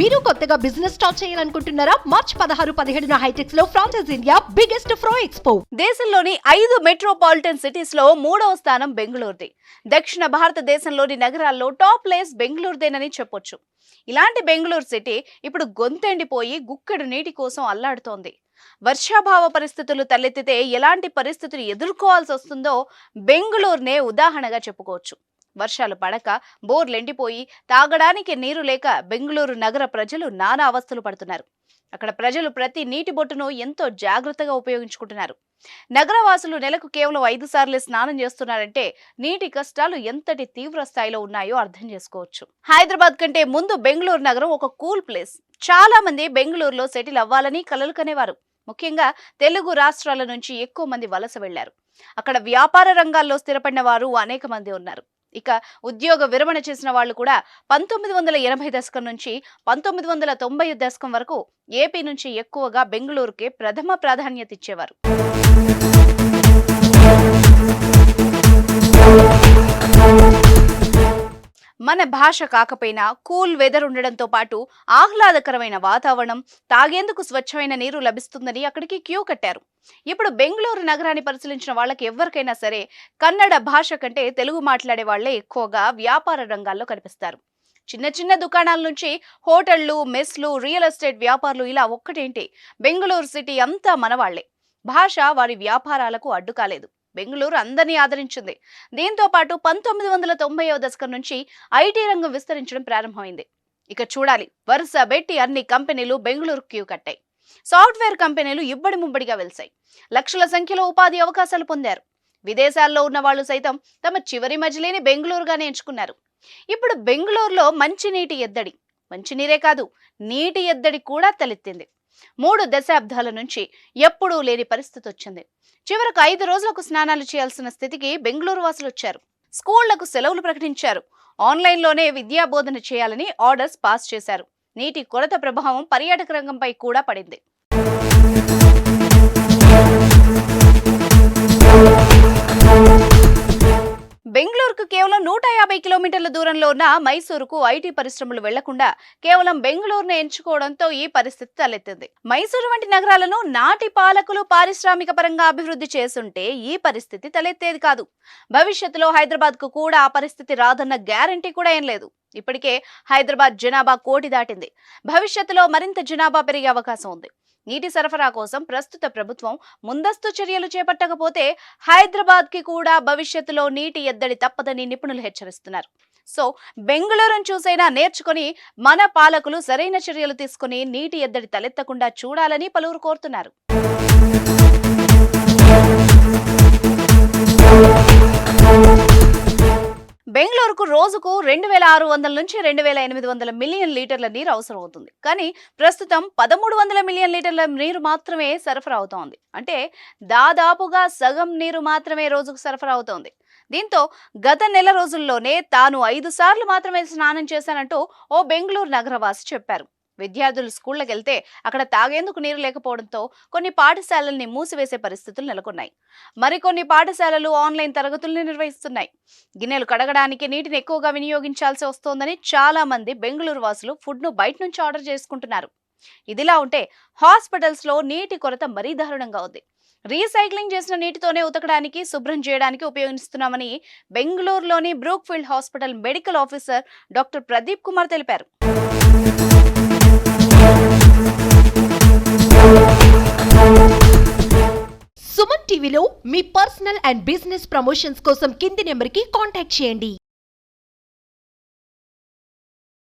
మీరు కొత్తగా business start చేయాలనుకుంటున్నారా? మార్చ్ పదహారు పదిహేడున హైటెక్స్లో ఫ్రాన్సెస్ ఇండియా బిగ్గెస్ట్ ఫ్రో ఎక్స్పో దేశంలోని ఐదు మెట్రోపాలిటన్ సిటీస్లో మూడవ స్థానం బెంగళూరుది. దక్షిణ భారతదేశంలోని నగరాల్లో టాప్ ప్లేస్ బెంగళూరుదేనని చెప్పొచ్చు. ఇలాంటి బెంగళూరు సిటీ ఇప్పుడు గొంతెండిపోయి గుక్కెడు నీటి కోసం అల్లాడుతోంది. వర్షాభావ పరిస్థితులు తలెత్తితే ఎలాంటి పరిస్థితులు ఎదుర్కోవాల్సి వస్తుందో బెంగళూరునే ఉదాహరణగా చెప్పుకోవచ్చు. వర్షాలు పడక బోర్లెండిపోయి తాగడానికి నీరు లేక బెంగళూరు నగర ప్రజలు నానా అవస్థలు పడుతున్నారు. అక్కడ ప్రజలు ప్రతి నీటి బొట్టును ఎంతో జాగ్రత్తగా ఉపయోగించుకుంటున్నారు. నగరవాసులు నెలకు కేవలం ఐదు సార్లు స్నానం చేస్తున్నారంటే నీటి కష్టాలు ఎంతటి తీవ్ర స్థాయిలో ఉన్నాయో అర్థం చేసుకోవచ్చు. హైదరాబాద్ కంటే ముందు బెంగళూరు నగరం ఒక కూల్ ప్లేస్. చాలా మంది బెంగళూరులో సెటిల్ అవ్వాలని కలలు కనేవారు. ముఖ్యంగా తెలుగు రాష్ట్రాల నుంచి ఎక్కువ మంది వలస వెళ్ళారు. అక్కడ వ్యాపార రంగాల్లో స్థిరపడిన వారు అనేక మంది ఉన్నారు. ఇక ఉద్యోగ విరమణ చేసిన వాళ్ళు కూడా పంతొమ్మిది వందల ఎనభై దశకం నుంచి పంతొమ్మిది వందల తొంభై దశకం వరకు ఏపీ నుంచి ఎక్కువగా బెంగళూరుకే ప్రథమ ప్రాధాన్యత ఇచ్చేవారు. మన భాష కాకపోయినా కూల్ వెదర్ ఉండడంతో పాటు ఆహ్లాదకరమైన వాతావరణం తాగేందుకు స్వచ్ఛమైన నీరు లభిస్తుందని అక్కడికి క్యూ కట్టారు. ఇప్పుడు బెంగళూరు నగరాన్ని పరిశీలించిన వాళ్ళకి ఎవరికైనా సరే కన్నడ భాష కంటే తెలుగు మాట్లాడే వాళ్ళే ఎక్కువగా వ్యాపార రంగాల్లో కనిపిస్తారు. చిన్న చిన్న దుకాణాల నుంచి హోటళ్ళు మెస్లు రియల్ ఎస్టేట్ వ్యాపారులు ఇలా ఒక్కటేంటి? బెంగళూరు సిటీ అంతా మనవాళ్ళే భాష వారి వ్యాపారాలకు అడ్డు కాలేదు బెంగళూరు అందరినీ ఆదరించింది. దీంతో పాటు పంతొమ్మిది వందల తొంభైవ దశకం నుంచి ఐటీ రంగం విస్తరించడం ప్రారంభమైంది. ఇక చూడాలి వరుస పెట్టి అన్ని కంపెనీలు బెంగళూరు క్యూ కట్టాయి. సాఫ్ట్వేర్ కంపెనీలు ఇబ్బడి ముబ్బడిగా వెలిసాయి లక్షల సంఖ్యలో ఉపాధి అవకాశాలు పొందారు. విదేశాల్లో ఉన్న వాళ్ళు సైతం తమ చివరి మజిలీని బెంగళూరుగానే ఎంచుకున్నారు. ఇప్పుడు బెంగళూరులో మంచినీటి ఎద్దడి మంచినీరే కాదు నీటి ఎద్దడి కూడా తలెత్తింది. మూడు దశాబ్దాల నుంచి ఎప్పుడూ లేని పరిస్థితి వచ్చింది. చివరకు ఐదు రోజులకు స్నానాలు చేయాల్సిన స్థితికి బెంగళూరు వాసులు వచ్చారు. స్కూళ్ళకు సెలవులు ప్రకటించారు. ఆన్లైన్లోనే విద్యా బోధన చేయాలని ఆర్డర్స్ పాస్ చేశారు. నీటి కొరత ప్రభావం పర్యాటక రంగంపై కూడా పడింది. దూరంలో ఉన్న మైసూరుకు ఐటీ పరిశ్రమలు వెళ్ళకుండా కేవలం బెంగళూరును ఎంచుకోవడంతో ఈ పరిస్థితి తలెత్తింది. మైసూరు వంటి నగరాలను నాటి పాలకులు పారిశ్రామిక పరంగా అభివృద్ధి చేసుంటే ఈ పరిస్థితి తలెత్తేది కాదు. భవిష్యత్తులో హైదరాబాద్కు కూడా ఆ పరిస్థితి రాదన్న గ్యారంటీ కూడా ఏం లేదు. ఇప్పటికే హైదరాబాద్ జనాభా కోటి దాటింది. భవిష్యత్తులో మరింత జనాభా పెరిగే అవకాశం ఉంది. నీటి సరఫరా కోసం ప్రస్తుత ప్రభుత్వం ముందస్తు చర్యలు చేపట్టకపోతే హైదరాబాద్కి కూడా భవిష్యత్తులో నీటి ఎద్దడి తప్పదని నిపుణులు హెచ్చరిస్తున్నారు. సో బెంగళూరును చూసైనా నేర్చుకుని మన పాలకులు సరైన చర్యలు తీసుకుని నీటి ఎద్దడి తలెత్తకుండా చూడాలని పలువురు కోరుతున్నారు. బెంగళూరుకు రోజుకు రెండు వేల ఆరు వందల నుంచి రెండు వేల ఎనిమిది వందల మిలియన్ లీటర్ల నీరు అవసరం అవుతుంది కానీ ప్రస్తుతం పదమూడు వందల మిలియన్ లీటర్ల నీరు మాత్రమే సరఫరా అవుతోంది. అంటే దాదాపుగా సగం నీరు మాత్రమే రోజుకు సరఫరా అవుతోంది. దీంతో గత నెల రోజుల్లోనే తాను ఐదు సార్లు మాత్రమే స్నానం చేశానంటూ ఓ బెంగళూరు నగరవాసి చెప్పారు. విద్యార్థులు స్కూళ్ళకి వెళ్తే అక్కడ తాగేందుకు నీరు లేకపోవడంతో కొన్ని పాఠశాలల్ని మూసివేసే పరిస్థితులు నెలకొన్నాయి. మరికొన్ని పాఠశాలలు ఆన్లైన్ తరగతుల్ని నిర్వహిస్తున్నాయి. గిన్నెలు కడగడానికి నీటిని ఎక్కువగా వినియోగించాల్సి వస్తోందని చాలా మంది బెంగళూరు వాసులు ఫుడ్ను బయట నుంచి ఆర్డర్ చేసుకుంటున్నారు. ఇదిలా ఉంటే హాస్పిటల్స్లో నీటి కొరత మరీ దారుణంగా ఉంది. రీసైక్లింగ్ చేసిన నీటితోనే ఉతకడానికి శుభ్రం చేయడానికి ఉపయోగిస్తున్నామని బెంగళూరులోని Brookfield hospital medical officer doctor Pradeep Kumar తెలిపారు. సుమన్ టీవీలో మీ పర్సనల్ అండ్ బిజినెస్ ప్రమోషన్స్ కోసం కింది నెంబర్కి కాంటాక్ట్ చేయండి.